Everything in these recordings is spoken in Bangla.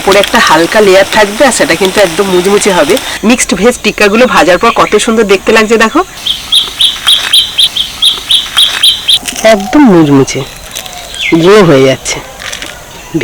উপরে একটা হালকা লেয়ার থাকবে আর সেটা কিন্তু একদম মুচমুচে হবে। মিক্সড ভেজ টিক্কাগুলো ভাজার পর কত সুন্দর দেখতে লাগছে দেখো। একদম মুচমুচে গ্রো হয়ে যাচ্ছে।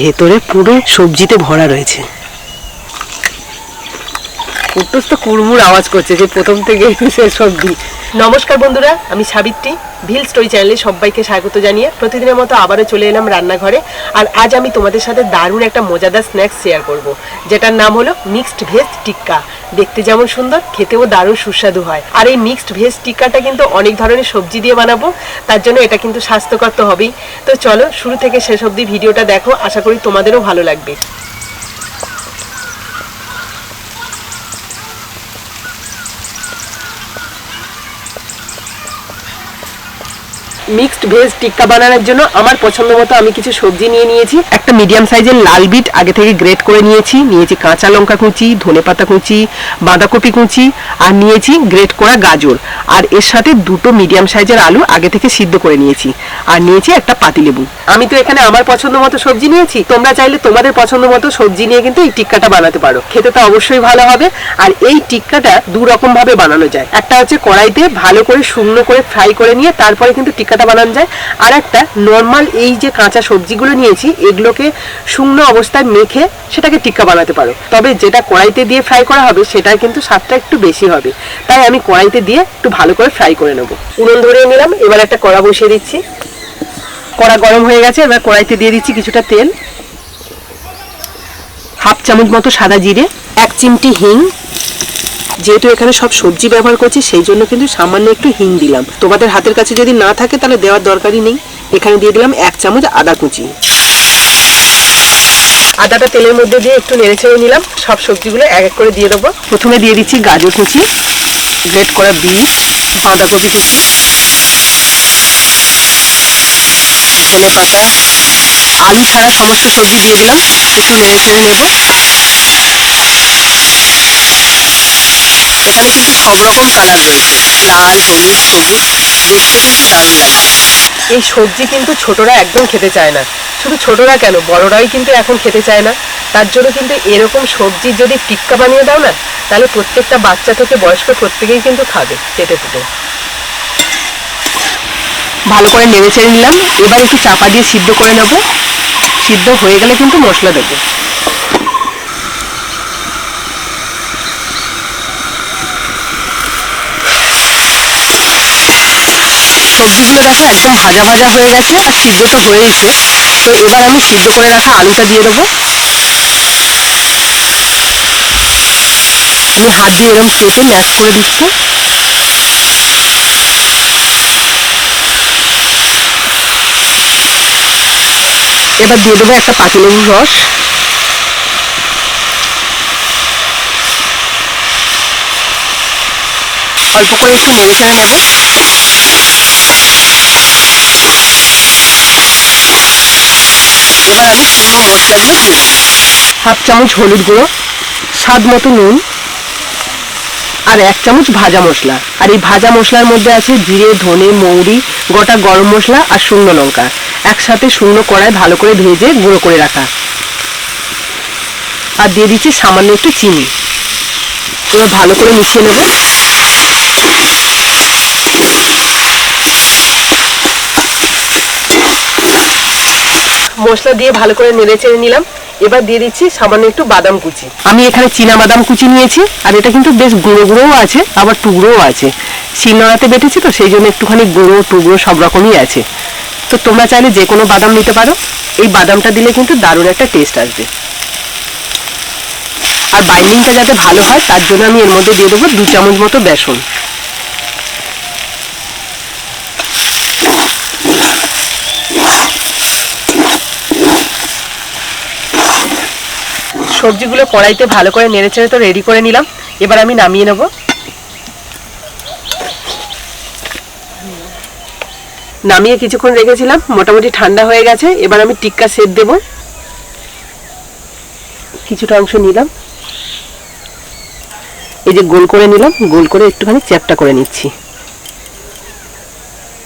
ভেতরে পুরো সবজিতে ভরা রয়েছে। কুটুস তো কুড়মুড় আওয়াজ করছে যে প্রথম থেকে শেষ অব্দি নমস্কার বন্ধুরা, আমি সাবিত্রী। ভিল স্টোরি চ্যানেলে সবাইকে স্বাগত জানিয়ে প্রতিদিনের মতো আবারও চলে এলাম রান্নাঘরে। আর আজ আমি তোমাদের সাথে দারুণ একটা মজাদার স্ন্যাক্স শেয়ার করব, যেটার নাম হলো মিক্সড ভেজ টিক্কা দেখতে যেমন সুন্দর, খেতেও দারুণ সুস্বাদু হয়। আর এই মিক্সড ভেজ টিক্কাটা কিন্তু অনেক ধরনের সবজি দিয়ে বানাবো, তার জন্য এটা কিন্তু স্বাস্থ্যকর তো হবেই। তো চলো, শুরু থেকে শেষ অবধি ভিডিওটা দেখো, আশা করি তোমাদেরও ভালো লাগবে। মিক্সড ভেজ টিক্কা বানানোর জন্য আমার পছন্দ মতো আমি কিছু সবজি নিয়ে নিয়েছি। একটা মিডিয়াম সাইজের লাল বিট আগে থেকে গ্রেট করে নিয়েছি। নিয়েছি কাঁচা লঙ্কা কুচি ধনেপাতা কুচি, বাঁধাকপি কুচি, আর নিয়েছি গ্রেট করা গাজর। আর এর সাথে দুটো মিডিয়াম সাইজের আলু আগে থেকে সিদ্ধ করে নিয়েছি। আর নিয়েছি একটা পাতিলেবু। আমি তো এখানে আমার পছন্দ মতো সবজি নিয়েছি। তোমরা চাইলে তোমাদের পছন্দ মতো সবজি নিয়ে কিন্তু এই টিক্কাটা বানাতে পারো। খেতে তো অবশ্যই ভালো হবে। আর এই টিক্কাটা দু রকম ভাবে বানানো যায়। একটা হচ্ছে কড়াইতে ভালো করে শুকনো করে ফ্রাই করে নিয়ে তারপরে কিন্তু টিক্কাটা বানানো যায়। আর একটা নর্মাল এই যে কাঁচা সবজিগুলো নিয়েছি, এগুলোকে শুকনো অবস্থায় মেখে সেটাকে টিক্কা বানাতে পারো। তবে যেটা কড়াইতে দিয়ে ফ্রাই করা হবে সেটা কিন্তু স্বাদটা একটু বেশি হবে। তাই আমি কড়াইতে দিয়ে একটু ভালো করে ফ্রাই করে নেব। উনুন ধরিয়ে নিলাম, এবার একটা কড়া বসিয়ে দিচ্ছি। কড়া গরম হয়ে গেছে, এবার কড়াইতে দিয়ে দিচ্ছি কিছুটা তেল। হাফ চামচ মতো সাদা জিরে, এক চিমটি হিং যেহেতু এখানে সব সবজি ব্যবহার করছি, সেই জন্য কিন্তু সামান্য একটু হিং দিলাম। তোমাদের হাতের কাছে যদি না থাকে, তাহলে দেওয়ার দরকারই নেই। এখানে দিয়ে দিলাম এক চামচ আদা কুচি। আদাটা তেলের মধ্যে দিয়ে একটু নেড়ে ছেড়ে নিলাম। সব সবজিগুলো এক এক করে দিয়ে দেবো। প্রথমে দিয়ে দিচ্ছি গাজর কুচি, গ্রেট করা বিট বাঁধাকপি কুচি, ধনে পাতা, আলু ছাড়া সমস্ত সবজি দিয়ে দিলাম। একটু নেড়ে ছেড়ে নেব। এখানে কিন্তু সব রকম কালার রয়েছে লাল হলুদ সবুজ দেখতে কিন্তু দারুণ লাগে এই সবজি কিন্তু ছোটরা একদম খেতে চায় না। শুধু ছোটরা কেন? বড়রাই কিন্তু এখন খেতে চায় না। তার জন্য কিন্তু এরকম সবজি যদি টিক্কা বানিয়ে দাও না তাহলে প্রত্যেকটা বাচ্চা থেকে বয়স্ক প্রত্যেকেই কিন্তু খাবে চেটে ফুটে ভালো করে নেড়ে চেড়ে নিলাম। এবার একটু চাপা দিয়ে সিদ্ধ করে নেব। সিদ্ধ হয়ে গেলে কিন্তু মশলা দেবো। সবজিগুলো দেখো একদম ভাজা ভাজা হয়ে গেছে আর সিদ্ধ তো হয়েইছে। তো এবার আমি সিদ্ধ করে রাখা আলুটা দিয়ে দেবো। আমি হাত দিয়ে এরকম কেটে ম্যাশ করে দিচ্ছি। এবার দিয়ে দেবো একটা পাতিলেবুর রস। অল্প করে একটু নেড়ে চেড়ে নেব। এবার দিয়ে দেবো হাফ চামচ হলুদ গুঁড়ো, স্বাদ মতো নুন, আর এক চামচ ভাজা মশলা। আর এই ভাজা মশলার মধ্যে আছে জিরে, ধনে, মৌরি, গোটা গরম মশলা আর শুকনো লঙ্কা। একসাথে শুকনো কড়ায় ভালো করে ভেজে গুঁড়ো করে রাখা। আর দিয়ে দিচ্ছি সামান্য একটু চিনি। এবার ভালো করে মিশিয়ে নেব। মশলা দিয়ে ভালো করে নেড়ে চেড়ে নিলাম। এবার দিয়ে দিচ্ছি সামান্য একটু বাদাম কুচি। আমি এখানে চীনা বাদাম কুচি নিয়েছি, আর এটা কিন্তু বেশ গুঁড়ো গুঁড়োও আছে, আবার টুকরোও আছে। শিলনোড়াতে বেটেছি তো, সেই জন্য একটুখানি গুঁড়ো, টুকরো সব রকমই আছে। তো তোমরা চাইলে যে কোনো বাদাম নিতে পারো। এই বাদামটা দিলে কিন্তু দারুণ একটা টেস্ট আসবে। আর বাইন্ডিংটা যাতে ভালো হয়, তার জন্য আমি এর মধ্যে দিয়ে দেবো দু চামচ মতো বেসন। সবজিগুলো কড়াইতে ভালো করে নেড়ে চেড়ে তো রেডি করে নিলাম। এবার আমি নামিয়ে নেব। নামিয়ে কিছুক্ষণ রেখেছিলাম, মোটামুটি ঠান্ডা হয়ে গেছে। এবার আমি টিক্কা সেট দেব। কিছুটা অংশ নিলাম। এই যে গোল করে নিলাম, গোল করে একটুখানি চ্যাপটা করে নিচ্ছি।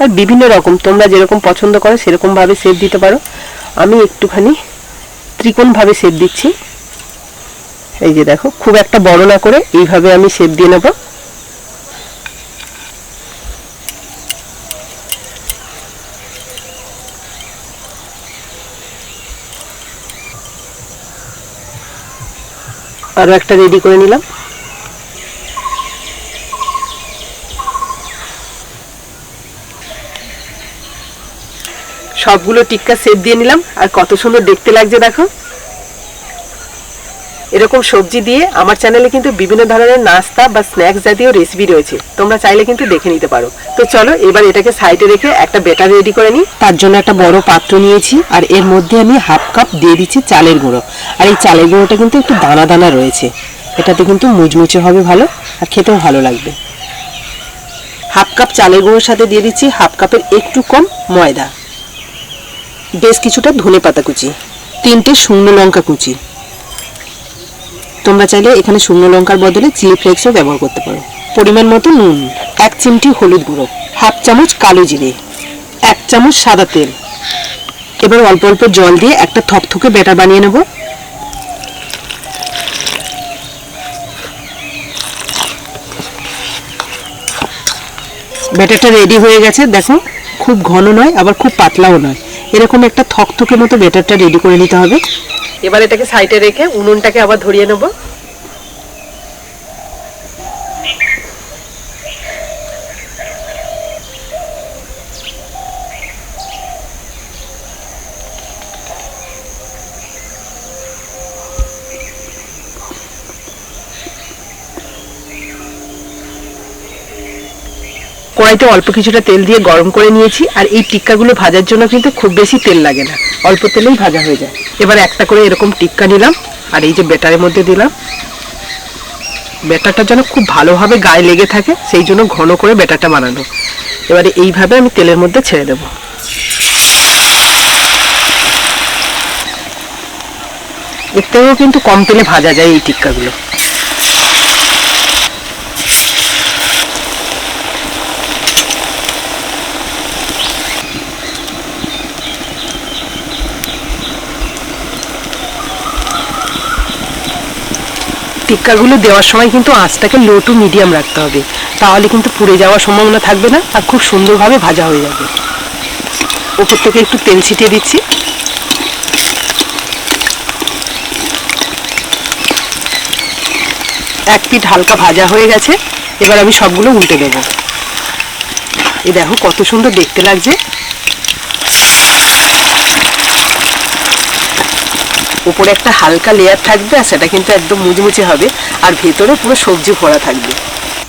আর বিভিন্ন রকম, তোমরা যেরকম পছন্দ করো সেরকম ভাবে সেপ দিতে পারো। আমি একটুখানি ত্রিকোণ ভাবে সেপ দিচ্ছি। এই যে দেখো, খুব একটা বড় না করে এইভাবে আমি শেপ দিয়ে নেব। আরও একটা রেডি করে নিলাম। সবগুলো টিক্কা সেট দিয়ে নিলাম, আর কত সুন্দর দেখতে লাগছে দেখো। এরকম সবজি দিয়ে আমার চ্যানেলে কিন্তু বিভিন্ন ধরনের নাস্তা বা স্ন্যাক্স জাতীয় রেসিপি রয়েছে। তোমরা চাইলে কিন্তু দেখে নিতে পারো। তো চলো, এবার এটাকে সাইডে রেখে একটা ব্যাটার রেডি করে নিই। তার জন্য একটা বড় পাত্র নিয়েছি, আর এর মধ্যে আমি হাফ কাপ দিয়ে দিচ্ছি চালের গুঁড়ো। আর এই চালের গুঁড়োটা কিন্তু একটু দানা দানা রয়েছে। এটাতে কিন্তু মুচমুচে হবে ভালো, আর খেতেও ভালো লাগবে। হাফ কাপ চালের গুঁড়োর সাথে দিয়ে দিচ্ছি হাফ কাপের একটু কম ময়দা। বেশ কিছুটা ধনে পাতা কুচি, তিনটে শুকনো লঙ্কা কুচি। তোমরা চাইলে এখানে শুকনো লঙ্কার বদলে চিলি ফ্লেক্সও ব্যবহার করতে পারো। পরিমাণ মতো নুন, এক চিমটি হলুদ গুঁড়ো, হাফ চামচ কালো জিরে, এক চামচ সাদা তেল। এবার অল্প অল্প জল দিয়ে একটা থকথকে ব্যাটার বানিয়ে নেব। ব্যাটারটা রেডি হয়ে গেছে, দেখো, খুব ঘন নয়, আবার খুব পাতলাও নয়। এরকম একটা থকথকে মতো ব্যাটারটা রেডি করে নিতে হবে। এবার এটাকে সাইডে রেখে উনুনটাকে আবার ধরিয়ে নেব। কড়াইতে অল্প কিছুটা তেল দিয়ে গরম করে নিয়েছি, আর এই টিক্কাগুলো ভাজার জন্য কিন্তু খুব বেশি তেল লাগে না। অল্প তেলেই ভাজা হয়ে যায়। এবার একটা করে এরকম টিক্কা নিলাম, আর এই যে ব্যাটারের মধ্যে দিলাম। ব্যাটারটা যেন খুব ভালোভাবে গায়ে লেগে থাকে, সেই জন্য ঘন করে ব্যাটারটা বানানো। এবারে এইভাবে আমি তেলের মধ্যে ছেড়ে দেবো। এর থেকেও কিন্তু কম তেলে ভাজা যায় এই টিক্কাগুলো। টিক্কাগুলো দেওয়ার সময় কিন্তু আঁচটাকে লো টু মিডিয়াম রাখতে হবে। তাহলে কিন্তু পুড়ে যাওয়ার সম্ভাবনা থাকবে না আর খুব সুন্দরভাবে ভাজা হয়ে যাবে। ওপর থেকে একটু তেল ছিটিয়ে দিচ্ছি। এক পিঠ হালকা ভাজা হয়ে গেছে। এবার আমি সবগুলো উল্টে দেব। এ দেখো কত সুন্দর দেখতে লাগছে। উপরে একটা হালকা লেয়ার থাকবে আর সেটা কিন্তু একদম মুচমুচে হবে আর ভেতরে পুরো সবজি ভরা থাকবে।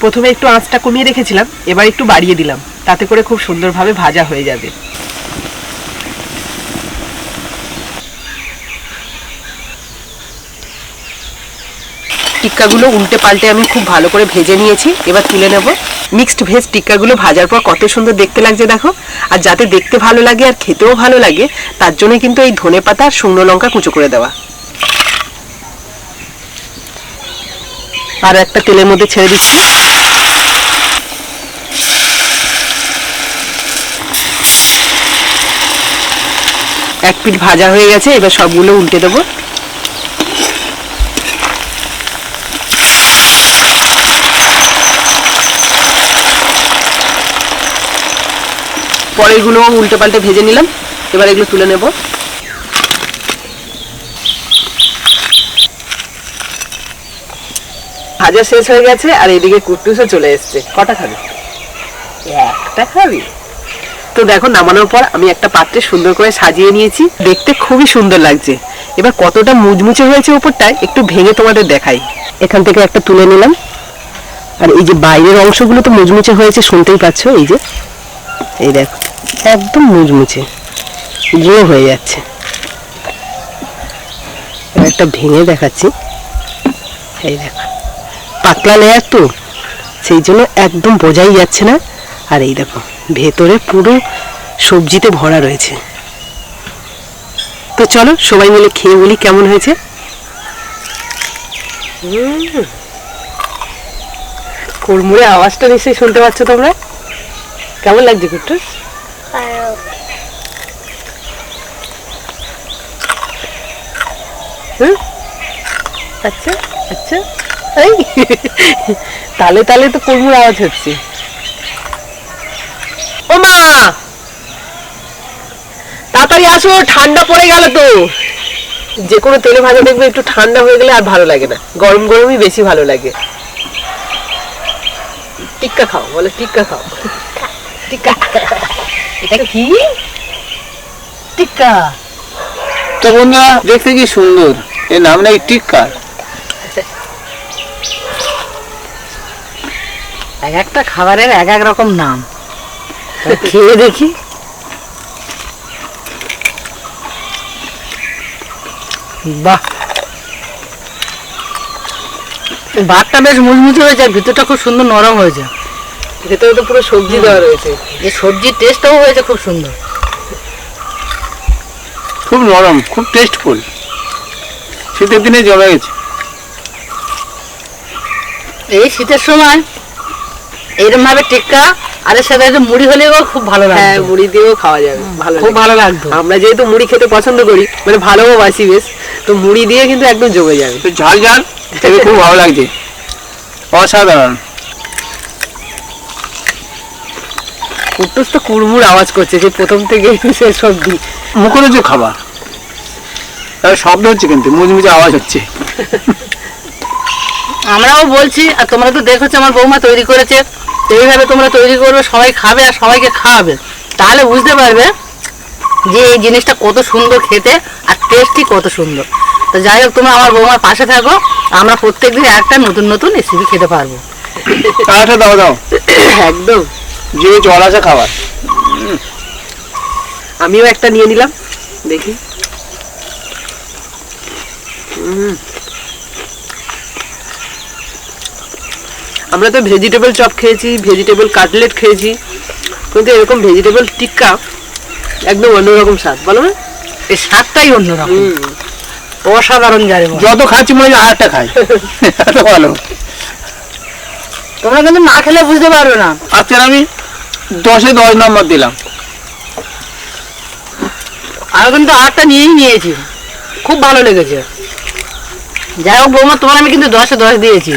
প্রথমে একটু আঁচটা কমিয়ে রেখেছিলাম, এবার একটু বাড়িয়ে দিলাম। তাতে করে খুব সুন্দরভাবে ভাজা হয়ে যাবে। টিক্কাগুলো উল্টে পাল্টে আমি খুব ভালো করে ভেজে নিয়েছি, এবার তুলে নেব। মিক্সড ভেজ টিক্কাগুলো ভাজার পর কত সুন্দর দেখতে লাগছে দেখো। আর যাতে দেখতে ভালো লাগে আর খেতেও ভালো লাগে, তার জন্য কিন্তু এই ধনে পাতা আর শুকনো লঙ্কা কুচো করে দেওয়া। আর একটা তেলের মধ্যে ছেড়ে দিচ্ছি। এক পিঠ ভাজা হয়ে গেছে, এবার সবগুলো উল্টে দেবো। পরেরগুলো উল্টে পাল্টে ভেজে নিলাম। এবার এগুলো তুলে নেব। ভাজা শেষ হয়ে গেছে আর এদিকে কুটুসও চলে এসছে। কটা খাবি? একটা খাবি? তো দেখো, নামানোর পর আমি একটা পাত্রে সুন্দর করে সাজিয়ে নিয়েছি। দেখতে খুবই সুন্দর লাগছে। এবার কতটা মুচমুচে হয়েছে উপরটায় একটু ভেঙে তোমাদের দেখাই। এখান থেকে একটা তুলে নিলাম। আর এই যে বাইরের অংশগুলো তো মুচমুচে হয়েছে, শুনতেই পাচ্ছ? এই যে এই দেখো, একদম মুচমুচে গ্লো হয়ে যাচ্ছে। একটা ভেঙে দেখাচ্ছি। এই দেখো, পাতলা লেয়ার তো, সেই জন্য একদম বোঝাই যাচ্ছে না। আর এই দেখো, ভেতরে পুরো সবজিতে ভরা রয়েছে। তো চলো, সবাই মিলে খেয়ে বলি কেমন হয়েছে। কুড়মুড়ে আওয়াজটা নিশ্চয়ই শুনতে পাচ্ছ তোমরা? কেমন লাগছে কুট্টুস আচ্ছা আচ্ছা। এই, তালে তালে তো কুড়মুড় আওয়াজ হচ্ছে। ও মা! তাড়াতাড়ি আসো, ঠান্ডা পড়ে গেল তো। যে কোনো তেলে ভাজা দেখবে একটু ঠান্ডা হয়ে গেলে আর ভালো লাগে না। গরম গরমই বেশি ভালো লাগে। টিক্কা খাও, বলে টিক্কা খাও। টিক্কা এটা কি? টিক্কা তো বন্ধুরা দেখতে কি সুন্দর। এর নাম নাকি টিক্কা। এক একটা খাবারের এক এক রকম নাম। খেয়ে দেখি। বাহ। ভাতটা বেশ মুচমুচে হয়েছে আর ভিতরটা খুব সুন্দর নরম হয়েছে। ভেতরে তো পুরো সবজি দেওয়া রয়েছে। যে সবজির টেস্টটাও হয়েছে খুব সুন্দর। খুব নরম খুব টেস্টফুল শীতের দিনে জমে গেছে। এই শীতের সময় এরকম ভাবে টিক্কা আর এর সাথে একটু মুড়ি হলেও খুব ভালো লাগে হ্যাঁ মুড়ি দিয়েও খাওয়া যাবে। ভালো খুব ভালো লাগতো। আমরা যেহেতু মুড়ি খেতে পছন্দ করি মানে ভালোবাসি বেশ তো মুড়ি দিয়ে কিন্তু একদম জমে যাবে। তো ঝাল ঝাল খেতে খুব ভালো লাগছে। অসাধারণ। কুট্টুস তো কুড়মুড় আওয়াজ করছে যে প্রথম থেকে শেষ অব্দি মুখরোচক খাবার। তার শব্দ হচ্ছে কিন্তু মুচমুচে আওয়াজ হচ্ছে। আমরাও বলছি আর তোমরা তো দেখেছ আমার বৌমা তৈরি করেছে। এইভাবে তোমরা তৈরি করবে সবাই খাবে আর সবাইকে খাওয়াবে। তাহলে বুঝতে পারবে যে এই জিনিসটা কত সুন্দর খেতে আর টেস্টই কত সুন্দর। তো যাই হোক তোমরা আমার বৌমার পাশে থাকো আমরা প্রত্যেকদিন একটা নতুন নতুন রেসিপি খেতে পারব। আচ্ছা দাও দাও। একদম। যে জল আছে খাবার। আমিও একটা নিয়ে নিলাম দেখি। আমরা তো ভেজিটেবল চপ খেয়েছি ভেজিটেবল কাটলেট খেয়েছি কিন্তু এরকম ভেজিটেবল টিক্কা একদম অন্যরকম স্বাদ বলো না? এই স্বাদটাই অন্যরকম। অসাধারণ যারে যত খাচ্ছি মনে হয় আরেকটা খাই। ভালো তোমরা কিন্তু না খেলে বুঝতে পারবে না। আজকে আমি দশে দশ নম্বর দিলাম। আমি কিন্তু আটটা নিয়েই নিয়েছি। খুব ভালো লেগেছে। যাই হোক বৌমা তোমার আমি কিন্তু দশে দশ দিয়েছি।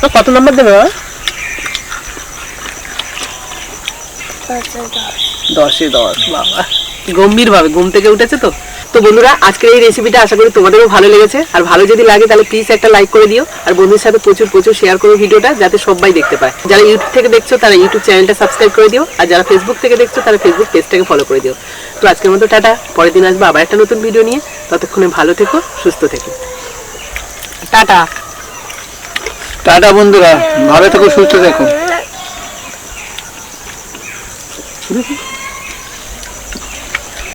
তো কত নম্বর দেবে বাবা? দশে দশ। বাবা। গম্ভীর ভাবে ঘুম থেকে উঠেছে তো? তো বন্ধুরা, আজকের এই রেসিপিটা আশা করি তোমাদেরও ভালো লেগেছে। আর ভালো যদি লাগে, তাহলে প্লিজ একটা লাইক করে দিও। আর বন্ধুর সাথে প্রচুর প্রচুর শেয়ার করো ভিডিওটা, যাতে সবাই দেখতে পায়। যারা ইউটিউব থেকে দেখছ, তারা ইউটিউব চ্যানেলটা সাবস্ক্রাইব করে দিও। আর যারা ফেসবুক থেকে দেখছ, তারা ফেসবুক পেজটাকে ফলো করে দিও। তো আজকের মতো টাটা। পরের দিন আসব আবার একটা নতুন ভিডিও নিয়ে। ততক্ষণে ভালো থেকো, সুস্থ থেকো। টাটা। টাটা বন্ধুরা। ভালো থেকো, সুস্থ থেকো।